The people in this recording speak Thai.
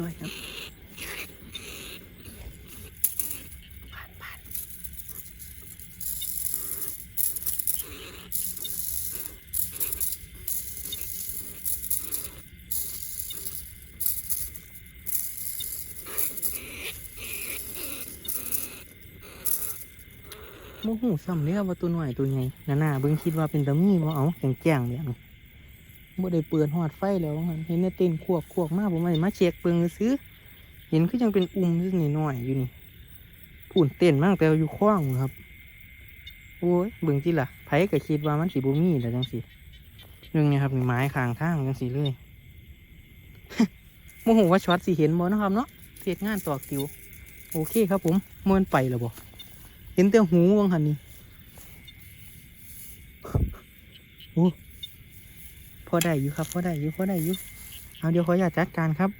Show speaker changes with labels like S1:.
S1: ร้อยครับผ่านผ่านโหูซ้ำเนี่ยว่าตัวหน่อยตัวใหญ่นานาเบิ่งคิดว่าเป็นตะมีว่าเอาแข็งแกร่งแบบนี้ บ่ได้เปิดหอดไฟแล้วว่างั้นเห็นในเต้นขวกขวกมากผมไม่มาเช็คเบิ่งซื้อ เห็นคือยังเป็นอุ้มนิดหน่อยอยู่นี่ผุ่นเต้นมากแต่ว่าอยู่คว้างครับ โอ้ยเบิ่งจิล่ะไผก็คิดว่ามันสีบุมีแต่จังสิเรื่องนี้ครับมีไม้คางทางจังสิเลยโมโหว่าช็อตสิเห็นบ่นะครับเนาะเทศงานต่อคิว โอเคครับผมเมินไปแล้วบ่เห็นแต่หูวังหันนี่โอ้ พอได้อยู่ครับพอได้อยู่พอได้อยู่เอาเดี๋ยวขออยากจัดการครับ